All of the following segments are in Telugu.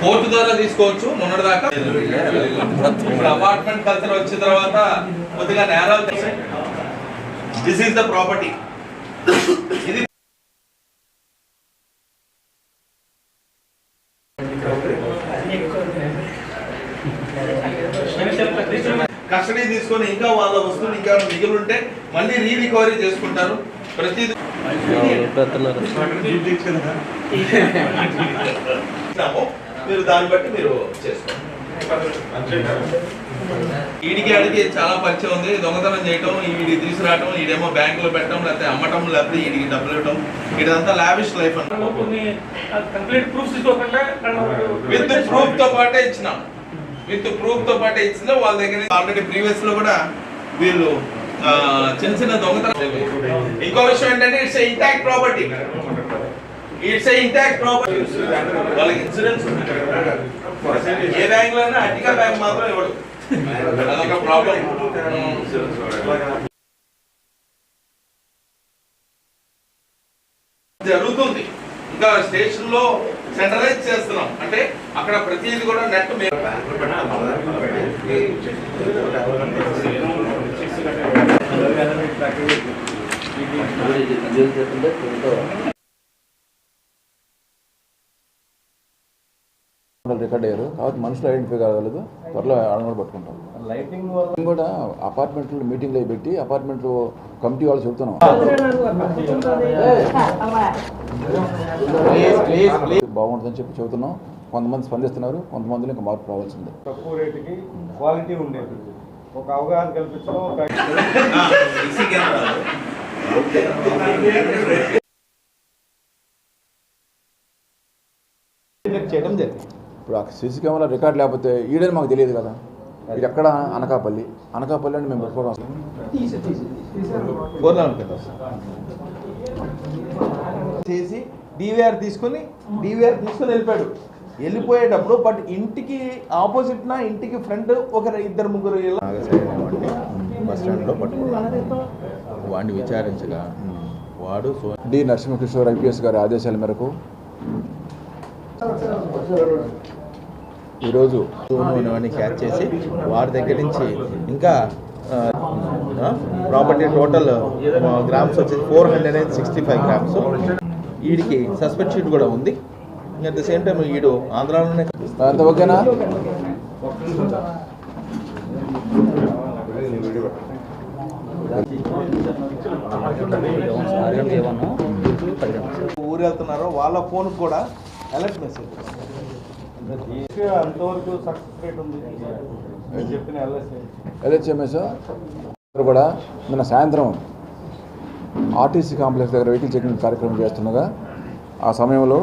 కోర్టు ద్వారా తీసుకోవచ్చు మొన్నటి దాకా ఇప్పుడు అపార్ట్మెంట్ కల్చర్ వచ్చిన తర్వాత కొద్దిగా నేరాలు దిస్ ఈస్ ద ప్రాపర్టీ ఇది కస్టడీ తీసుకొని ఇంకా వాళ్ళ వస్తువులు ఇంకా మిగిలి ఉంటే మళ్ళీ రీ రికవరీ చేసుకుంటారు. ప్రతి మీరు దాన్ని బట్టి మీరు చేసుకోండి. ఈడికి ఆడికి చాలా పరిచయం ఉంది. దొంగతనం చేయటం ఈడి తీసుకురావటం ఈడేమో బ్యాంకులో పెట్టడం లేకపోతే అమ్మటం లేకపోతే ఈడికి డబ్బులు ఇవ్వటం. ఇదంతా లావిష్ లైఫ్ విత్ ప్రూఫ్తో పాటే ఇచ్చినాం. విత్ ప్రూఫ్తో పాటే ఇచ్చిన వాళ్ళ దగ్గర ఆల్రెడీ ప్రీవియస్లో కూడా వీళ్ళు చిన్న చిన్న దొంగతనం ఇంకో విషయం ఏంటంటే it's intact property it's intact property వాళ్ళకి ఇన్సూరెన్స్ ఏ బ్యాంక్లో అయినా బ్యాంక్ మాత్రం ఇవ్వడు. అదొక ప్రాబ్లం జరుగుతుంది. ఇంకా స్టేషన్లో సెంట్రలైజ్ చేస్తున్నాం. అంటే అక్కడ ప్రతిదీ కూడా నెట్ రికార్డ్ అయ్యారు. కాబట్టి మనుషులు ఐడెంటిఫై కాగలదు త్వరలో ఆడమని పట్టుకుంటాం. లైటింగ్ కూడా అపార్ట్మెంట్లో మీటింగ్లు అవి పెట్టి అపార్ట్మెంట్ కమిటీ వాళ్ళు చెబుతున్నాం. బాగుంటుందని చెప్పి చెబుతున్నాం. కొంతమంది స్పందిస్తున్నారు. కొంతమందిలో ఇంకా మార్పు రావాల్సిందే. తక్కువ రేటుకి క్వాలిటీ ఉండేది. ఒక అవగాహన కల్పించడం ఒక చేయడం జరిగింది. ఇప్పుడు ఆ సీసీ కెమెరా రికార్డ్ లేకపోతే ఈడని మాకు తెలియదు కదా. ఇది ఎక్కడ? అనకాపల్లి. అనకాపల్లి అని మేము పెట్టుకోవడం చేసి డివిఆర్ తీసుకుని డివిఆర్ తీసుకుని వెళ్ళిపోయాడు. వెళ్ళిపోయేటప్పుడు బట్ ఇంటికి ఆపోజిట్ నా ఇంటికి ఫ్రంట్ ఒక ఇద్దరు ముగ్గురు ఇలా బస్ స్టాండ్లో పట్టుకున్నాను వాడిని విచారించగా వాడు డి. నరసింహకిషోర్ ఐపీఎస్ గారి ఆదేశాల మేరకు ఈరోజు వాడిని క్యాచ్ చేసి వాడి దగ్గర నుంచి ఇంకా ప్రాపర్టీ టోటల్ గ్రామ్స్ వచ్చేసి four hundred and sixty five grams. వీడికి సస్పెక్ట్ షీట్ కూడా ఉంది. అట్ ద సేమ్ టైం వీడు ఆంధ్రాలోనే అంత ఊరు వెళ్తున్నారో వాళ్ళ ఫోన్ కూడా అలర్ట్ మెసేజ్ అంతవరకు సక్సెస్ రేట్ ఉంది చెప్పిన ఎల్హెచ్ఎంఎస్ కూడా నిన్న సాయంత్రం ఆర్టీసీ కాంప్లెక్స్ దగ్గర వెహికల్ చెకింగ్ కార్యక్రమం చేస్తుండగా ఆ సమయంలో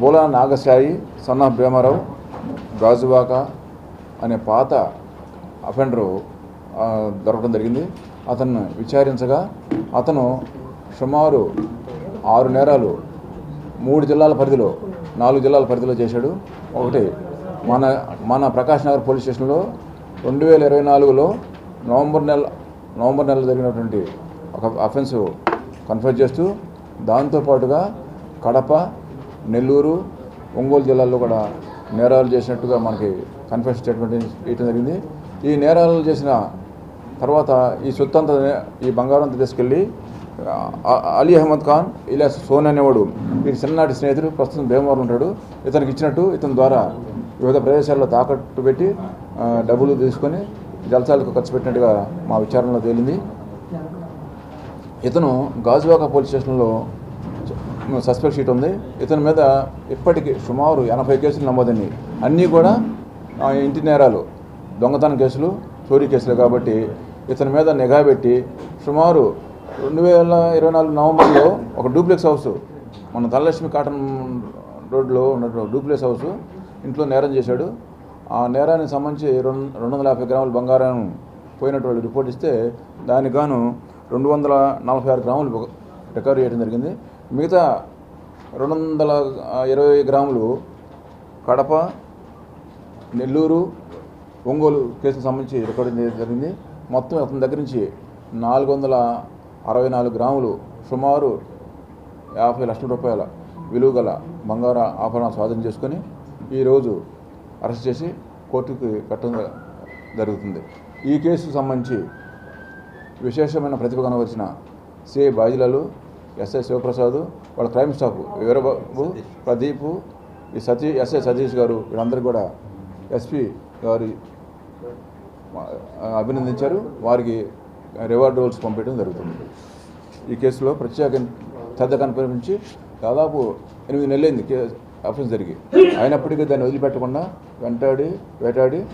బోలా నాగశాయి సన్నా భీమారావు గాజువాక అనే పాత అఫెండరు దొరకడం జరిగింది. అతన్ని విచారించగా అతను సుమారు ఆరు నేరాలు మూడు జిల్లాల పరిధిలో నాలుగు జిల్లాల పరిధిలో చేశాడు. ఒకటి మన మన ప్రకాష్ నగర్ పోలీస్ స్టేషన్లో రెండు వేల ఇరవై నాలుగులో నవంబర్ నెల నవంబర్ నెలలో జరిగినటువంటి ఒక అఫెన్స్ కన్ఫర్మ్ చేస్తూ దాంతోపాటుగా కడప నెల్లూరు ఒంగోలు జిల్లాల్లో కూడా నేరాలు చేసినట్టుగా మనకి కన్ఫెస్ స్టేట్మెంట్ ఇవ్వడం జరిగింది. ఈ నేరాలు చేసిన తర్వాత ఈ సొత్తు అంతా ఈ బంగారం అంతా తీసుకెళ్ళి అలీ అహ్మద్ ఖాన్ ఇలా సోన్ అనేవాడు వీరి చిన్ననాటి స్నేహితుడు ప్రస్తుతం భీమవరం ఉంటాడు. ఇతనికి ఇచ్చినట్టు ఇతని ద్వారా వివిధ ప్రదేశాల్లో తాకట్టు పెట్టి డబ్బులు తీసుకొని జలసాలకు ఖర్చు పెట్టినట్టుగా మా విచారణలో తేలింది. ఇతను గాజువాక పోలీస్ స్టేషన్లో సస్పెక్ట్ షీట్ ఉంది. ఇతని మీద ఇప్పటికి సుమారు ఎనభై కేసులు నమోదైనవి అన్నీ కూడా ఇంటి నేరాలు దొంగతనం కేసులు చోరీ కేసులు కాబట్టి ఇతని మీద నిఘా పెట్టి సుమారు రెండు వేల ఇరవై నాలుగు నవంబర్లో ఒక డూప్లెక్స్ హౌస్ మన ధనలక్ష్మి కాటన్ రోడ్లో ఉన్నటువంటి డూప్లెక్స్ హౌస్ ఇంట్లో నేరం చేశాడు. ఆ నేరానికి సంబంధించి రెండు రెండు వందల యాభై గ్రాముల బంగారం పోయినట్టు వాళ్ళు రిపోర్ట్ ఇస్తే దానికి గాను రెండు వందల నలభై ఆరు గ్రాములు రికవరీ చేయడం జరిగింది. మిగతా రెండు వందల ఇరవై గ్రాములు కడప నెల్లూరు ఒంగోలు కేసుకు సంబంధించి రికార్డింగ్ చేయడం జరిగింది. మొత్తం అతని దగ్గర నుంచి నాలుగు వందల అరవై నాలుగు గ్రాములు సుమారు యాభై లక్షల రూపాయల విలువ గల బంగార ఆభరణాలు స్వాధీనం చేసుకొని ఈరోజు అరెస్ట్ చేసి కోర్టుకి కట్టడం జరుగుతుంది. ఈ కేసుకు సంబంధించి విశేషమైన ప్రతిభ కనవలసిన సిఐ బాజిలాలు ఎస్ఐ శివప్రసాద్ వాళ్ళ క్రైమ్ స్టాఫ్ వీరబాబు ప్రదీప్ ఈ సతీ ఎస్ఐ సతీష్ గారు వీళ్ళందరూ కూడా ఎస్పీ గారి అభినందించారు. వారికి రివార్డ్ రోల్స్ పంపించడం జరుగుతుంది. ఈ కేసులో ప్రత్యేక శ్రద్ధ కనిపించి దాదాపు ఎనిమిది నెలలైంది కే అఫెన్స్ జరిగి. అయినప్పటికీ దాన్ని వదిలిపెట్టకుండా వెంటాడి వేటాడి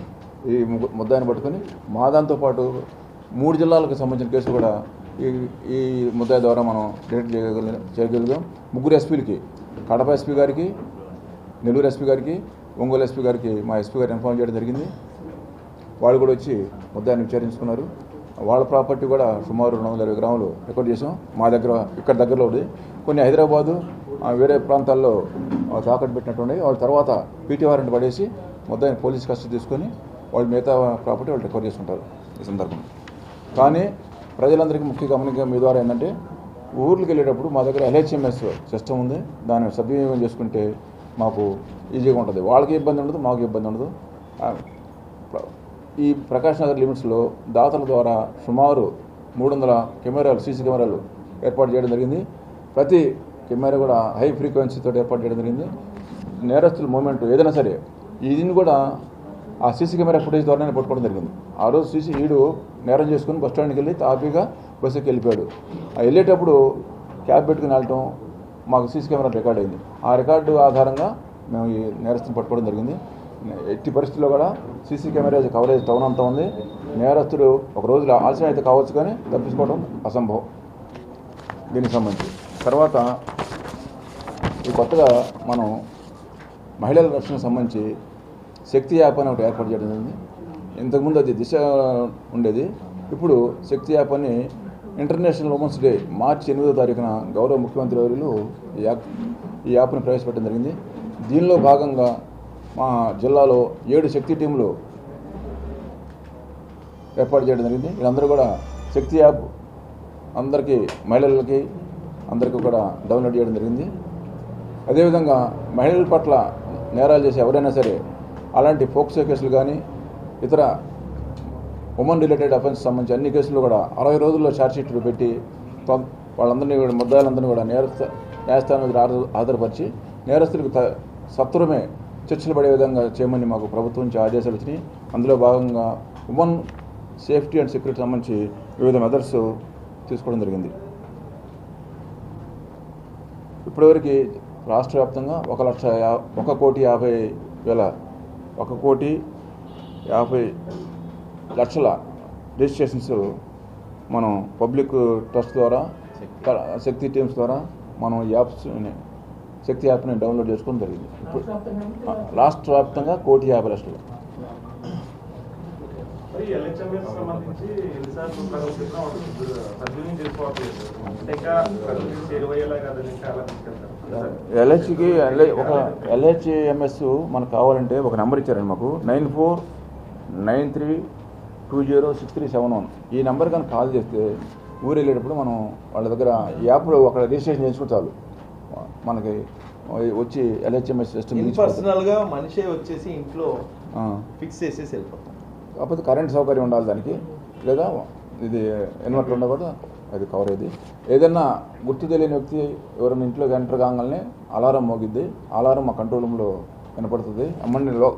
ఈ ము- ముద్దాయిని పట్టుకొని మా దాంతో పాటు మూడు జిల్లాలకు సంబంధించిన కేసు కూడా ఈ ఈ ముద్దాయి ద్వారా మనం డిటెక్ట్ చేయగలి చేయగలిగాం. ముగ్గురు ఎస్పీలకి కడప ఎస్పీ గారికి నెల్లూరు ఎస్పీ గారికి ఒంగోలు ఎస్పీ గారికి మా ఎస్పీ గారు ఇన్ఫార్మ్ చేయడం జరిగింది. వాళ్ళు కూడా వచ్చి ముద్దాన్ని విచారించుకున్నారు. వాళ్ళ ప్రాపర్టీ కూడా సుమారు రెండు వందల ఇరవై గ్రాములు రికార్డ్ చేసాం మా దగ్గర ఇక్కడ దగ్గరలో ఉంది. కొన్ని హైదరాబాదు వేరే ప్రాంతాల్లో తాకట్టు పెట్టినట్టు వాళ్ళ తర్వాత పీటీ వారెంట్ పడేసి ముద్దాయిని పోలీస్ కస్టడీ తీసుకొని వాళ్ళు మిగతా ప్రాపర్టీ వాళ్ళు రికవర్ చేసుకుంటారు ఈ సందర్భంలో. కానీ ప్రజలందరికీ ముఖ్య గమనిక మీ ద్వారా ఏంటంటే ఊర్లకు వెళ్ళేటప్పుడు మా దగ్గర ఎల్హెచ్ఎంఎస్ సిస్టమ్ ఉంది. దాన్ని సద్వినియోగం చేసుకుంటే మాకు ఈజీగా ఉంటుంది. వాళ్ళకి ఇబ్బంది ఉండదు మాకు ఇబ్బంది ఉండదు. ఈ ప్రకాష్ నగర్ లిమిట్స్లో దాతల ద్వారా సుమారు మూడు వందల కెమెరాలు సీసీ కెమెరాలు ఏర్పాటు చేయడం జరిగింది. ప్రతి కెమెరా కూడా హై ఫ్రీక్వెన్సీతో ఏర్పాటు చేయడం జరిగింది. నేరస్తుల మూమెంట్ ఏదైనా సరే దీన్ని కూడా ఆ సీసీ కెమెరా ఫుటేజ్ ద్వారానే పట్టుకోవడం జరిగింది. ఆ రోజు సీసీ ఈడు నేరం చేసుకుని బస్ స్టాండ్కి వెళ్ళి తాపీగా బస్సుకి వెళ్ళిపోయాడు. ఆ వెళ్ళేటప్పుడు క్యాబ్ పెట్టుకుని వెళ్ళటం మాకు సీసీ కెమెరా రికార్డ్ అయింది. ఆ రికార్డు ఆధారంగా మేము ఈ నేరస్తుని పట్టుకోవడం జరిగింది. ఎట్టి పరిస్థితుల్లో కూడా సీసీ కెమెరాస్ కవరేజ్ టౌన్ అంతా ఉంది. నేరస్తుడు ఒక రోజులో ఆలస్యం అయితే కావచ్చు కానీ తప్పించుకోవడం అసంభవం. దీనికి సంబంధించి. తర్వాత ఈ కొత్తగా మనం మహిళల రక్షణకు సంబంధించి శక్తి యాప్ అని ఒకటి ఏర్పాటు చేయడం జరిగింది. ఇంతకుముందు అది దిశ ఉండేది. ఇప్పుడు శక్తి యాప్ అని ఇంటర్నేషనల్ ఉమెన్స్ డే మార్చి ఎనిమిదో తారీఖున గౌరవ ముఖ్యమంత్రి వర్యులు ఈ యాప్ ఈ యాప్ను ప్రవేశపెట్టడం జరిగింది. దీనిలో భాగంగా మా జిల్లాలో ఏడు శక్తి టీంలు ఏర్పాటు చేయడం జరిగింది. వీళ్ళందరూ కూడా శక్తి యాప్ అందరికీ మహిళలకి అందరికీ కూడా డౌన్లోడ్ చేయడం జరిగింది. అదేవిధంగా మహిళల పట్ల నేరాలు చేసే ఎవరైనా సరే అలాంటి ఫోక్సో కేసులు కానీ ఇతర ఉమెన్ రిలేటెడ్ అఫెన్స్ సంబంధించి అన్ని కేసులు కూడా అరవై రోజుల్లో ఛార్జ్షీట్లు పెట్టి వాళ్ళందరినీ కూడా ముద్దాయిలందరినీ కూడా నేరస్థ న్యాయస్థానం మీద ఆధారపరిచి నేరస్తులకు త- సత్వరమే చర్చలు పడే విధంగా చేయమని మాకు ప్రభుత్వం నుంచి ఆదేశాలు వచ్చినాయి. అందులో భాగంగా ఉమెన్ సేఫ్టీ అండ్ సెక్యూరిటీ సంబంధించి వివిధ మెథడ్స్ తీసుకోవడం జరిగింది. ఇప్పటివరకు రాష్ట్ర వ్యాప్తంగా ఒక లక్ష ఒక కోటి యాభై వేల ఒక కోటి యాభై లక్షల రిజిస్ట్రేషన్స్ మనం పబ్లిక్ ట్రస్ట్ ద్వారా శక్తి. టీమ్స్ ద్వారా మనం ఈ యాప్స్ శక్తి యాప్ని డౌన్లోడ్ చేసుకోవడం జరిగింది. ఇప్పుడు రాష్ట్ర వ్యాప్తంగా కోటి యాభై లక్షలు. ఎల్హెచ్కి ఒక ఎల్హెచ్ఎంఎస్ మనకు కావాలంటే ఒక నెంబర్ ఇచ్చారండి మాకు. Nine four nine three two zero six three seven one. ఈ నెంబర్ కానీ కాల్ చేస్తే ఊరు వెళ్ళేటప్పుడు మనం వాళ్ళ దగ్గర ఈ యాప్లో ఒక రిజిస్ట్రేషన్ చేసుకుంటే చాలు. మనకి వచ్చి ఎల్హెచ్ఎంఎస్ సిస్టమ్ ఇన్పర్సనల్గా మనిషే వచ్చేసి ఇంట్లో ఫిక్స్ చేసేసి వెళ్ళిపోతాం. కాకపోతే కరెంట్ సౌకర్యం ఉండాలి దానికి. లేదా ఇది ఇన్వర్టర్ కూడా? అది కవర్ అయ్యేది. ఏదైనా గుర్తు తెలియని వ్యక్తి ఎవరైనా ఇంట్లోకి ఎంటర్ కాగానే అలారం మోగిద్ది. అలారం మా కంట్రోల్ రూమ్లో వినపడుతుంది. అమ్మని లో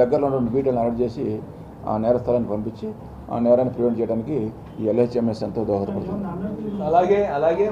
దగ్గరలో ఉన్న బీటలను యాడ్ చేసి ఆ నేర స్థలాన్ని పంపించి ఆ నేరాన్ని ప్రివెంట్ చేయడానికి ఈ ఎల్హెచ్ఎంఎస్ ఎంతో దోహదపడుతుంది. అలాగే అలాగే